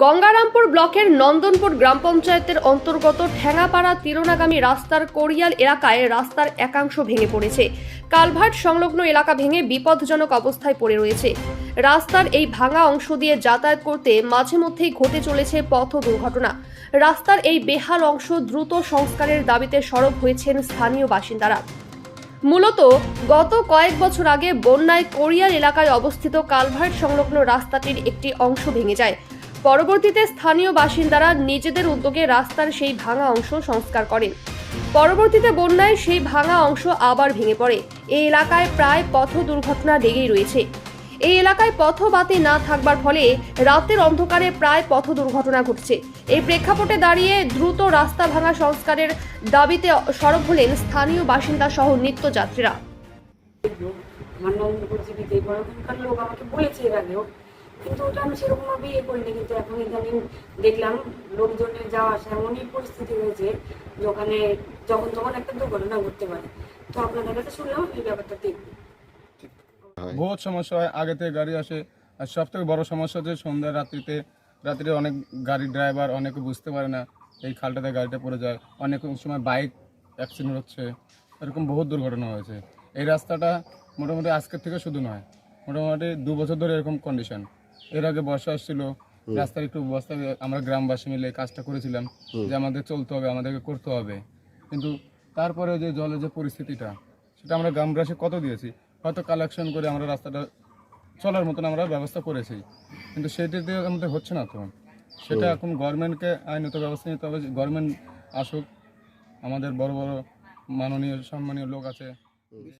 গঙ্গারামপুর ব্লকের নন্দনপুর গ্রাম পঞ্চায়েতের অন্তর্গত ঠ্যাঙাপাড়া তিরোনাগামী রাস্তার কোরিয়াল এলাকায় রাস্তার একাংশ ভেঙে পড়েছে। কালভার্ট সংলগ্ন এলাকা ভেঙে বিপদজনক অবস্থায় পড়ে রয়েছে। রাস্তার এই ভাঙা অংশ দিয়ে যাতায়াত করতে মাঝে মধ্যেই ঘটে চলেছে পথ দুর্ঘটনা। রাস্তার এই বেহাল অংশ দ্রুত সংস্কারের দাবিতে সরব হয়েছেন স্থানীয় বাসিন্দারা। মূলত গত কয়েক বছর আগে বন্যায় কোরিয়াল এলাকায় অবস্থিত কালভার্ট সংলগ্ন রাস্তাটির একটি অংশ ভেঙে যায়। পরবর্তীতে স্থানীয় বাসিন্দারা নিজেদের উদ্যোগে রাস্তার সেই ভাঙা অংশ সংস্কার করেন। পরবর্তীতে বন্যায় সেই ভাঙা অংশ আবার ভেঙে পড়ে। এই এলাকায় প্রায় পথ দুর্ঘটনা লেগেই রয়েছে। এই এলাকায় পথ বাতি না থাকবার ফলে রাতের অন্ধকারে প্রায় পথ দুর্ঘটনা ঘটছে। এই প্রেক্ষাপটে দাঁড়িয়ে দ্রুত রাস্তা ভাঙা সংস্কারের দাবিতে সরব হলেন স্থানীয় বাসিন্দা সহ নিত্যযাত্রীরা। আমার লোক আমাকে বলেছে এর আগেও কিন্তু ওটা আমি সেরকম ভাবে ইয়ে করিনি কিন্তু এখন ইদানিং দেখলাম লোকজনের যাওয়া আসা এমনই পরিস্থিতি হয়েছে যে ওখানে যখন তখন একটা দুর্ঘটনা ঘটতে পারে। তো আপনাদের কাছে শুনলাম এই ব্যাপারটা দেখব। বহুত সমস্যা হয় আগে থেকে গাড়ি আসে। আর সব থেকে বড় সমস্যা হচ্ছে সন্ধ্যা রাত্রিতে রাত্রিতে অনেক গাড়ির ড্রাইভার অনেকে বুঝতে পারে না এই খালটাতে গাড়িটা পড়ে যায়। অনেক সময় বাইক অ্যাক্সিডেন্ট হচ্ছে এরকম বহুত দুর্ঘটনা হয়েছে। এই রাস্তাটা মোটামুটি আজকের থেকে শুধু নয় মোটামুটি দু বছর ধরে এরকম কন্ডিশন এর আগে বর্ষা আসছিল রাস্তার একটু বস্তা আমরা গ্রামবাসী মিলে কাজটা করেছিলাম যে আমাদের চলতে হবে আমাদেরকে করতে হবে। কিন্তু তারপরে যে জলের যে পরিস্থিতিটা সেটা আমরা গ্রামবাসী কত দিয়েছি? হয়তো কালেকশন করে আমরা রাস্তাটা চলার মতন আমরা ব্যবস্থা করেছি। কিন্তু সেটিতে আমাদের হচ্ছে না তো। সেটা এখন গভর্নমেন্টকে আইনত ব্যবস্থা নিতে হবে গভর্নমেন্ট আসুক আমাদের বড় বড় মাননীয় সম্মানীয় লোক আছে।